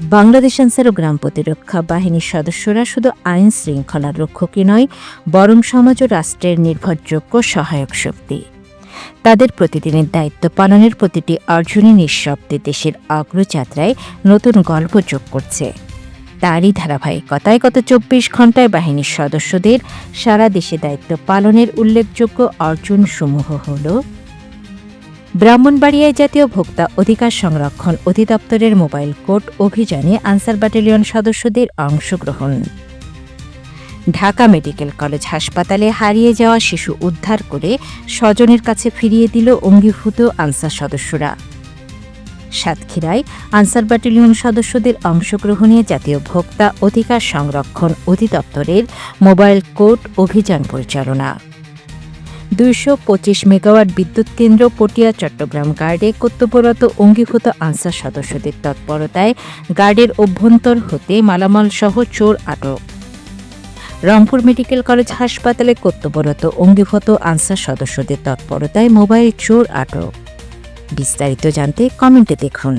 বাংলাদেশ আনসার ও গ্রাম প্রতিরক্ষা বাহিনীর সদস্যরা শুধু আইন শৃঙ্খলার রক্ষকই নয়, বরং সমাজ ও রাষ্ট্রের নির্ভরযোগ্য সহায়ক শক্তি। তাদের প্রতিদিনের দায়িত্ব পালনের প্রতিটি অর্জনই নিঃশব্দে দেশের অগ্রযাত্রায় নতুন গল্প যোগ করছে। তারই ধারাবাহিকতায় গত চব্বিশ ঘন্টায় বাহিনীর সদস্যদের সারা দেশে দায়িত্ব পালনের উল্লেখযোগ্য অর্জনসমূহ হল ব্রাহ্মণবাড়িয়ায় জাতীয় ভোক্তা অধিকার সংরক্ষণ অধিদপ্তরের মোবাইল কোর্ট অভিযানে আনসার ব্যাটালিয়ন সদস্যদের অংশগ্রহণ। ঢাকা মেডিকেল কলেজ হাসপাতালে হারিয়ে যাওয়া শিশু উদ্ধার করে স্বজনের কাছে ফিরিয়ে দিল অঙ্গীভূত আনসার সদস্যরা। সাতক্ষীরায় আনসার ব্যাটালিয়ন সদস্যদের অংশগ্রহণে জাতীয় ভোক্তা অধিকার সংরক্ষণ অধিদপ্তরের মোবাইল কোর্ট অভিযান পরিচালনা। দুইশো পঁচিশ মেগাওয়াট বিদ্যুৎ কেন্দ্র পটিয়া, চট্টগ্রাম গার্ডে কর্তব্যরত অঙ্গীভূত আনসার সদস্যদের তৎপরতায় গার্ডের অভ্যন্তর হতে মালামাল সহ চোর আটক। রংপুর মেডিকেল কলেজ হাসপাতালে কর্তব্যরত অঙ্গীভূত আনসার সদস্যদের তৎপরতায় মোবাইল চোর আটক। বিস্তারিত জানতে কমেন্টে দেখুন।